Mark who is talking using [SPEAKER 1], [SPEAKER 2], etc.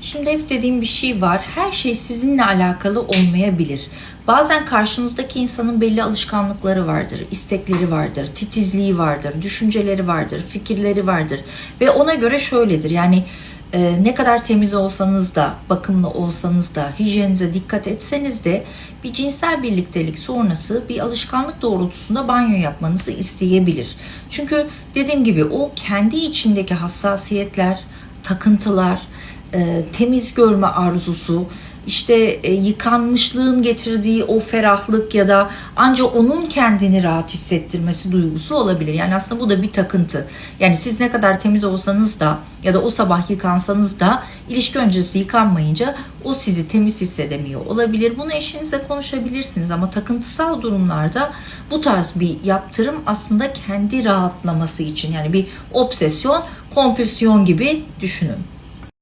[SPEAKER 1] Şimdi hep dediğim bir şey var. Her şey sizinle alakalı olmayabilir. Bazen karşınızdaki insanın belli alışkanlıkları vardır, istekleri vardır, titizliği vardır, düşünceleri vardır, fikirleri vardır ve ona göre şöyledir. Yani e, ne kadar temiz olsanız da, bakımlı olsanız da, hijyenize dikkat etseniz de bir cinsel birliktelik sonrası bir alışkanlık doğrultusunda banyo yapmanızı isteyebilir. Çünkü dediğim gibi o kendi içindeki hassasiyetler, takıntılar, e, temiz görme arzusu, işte e, yıkanmışlığın getirdiği o ferahlık ya da ancak onun kendini rahat hissettirmesi duygusu olabilir. Yani aslında bu da bir takıntı. Yani siz ne kadar temiz olsanız da ya da o sabah yıkansanız da ilişki öncesi yıkanmayınca o sizi temiz hissedemiyor olabilir. Bunu eşinizle konuşabilirsiniz ama takıntısal durumlarda bu tarz bir yaptırım aslında kendi rahatlaması için yani bir obsesyon, kompulsiyon gibi düşünün.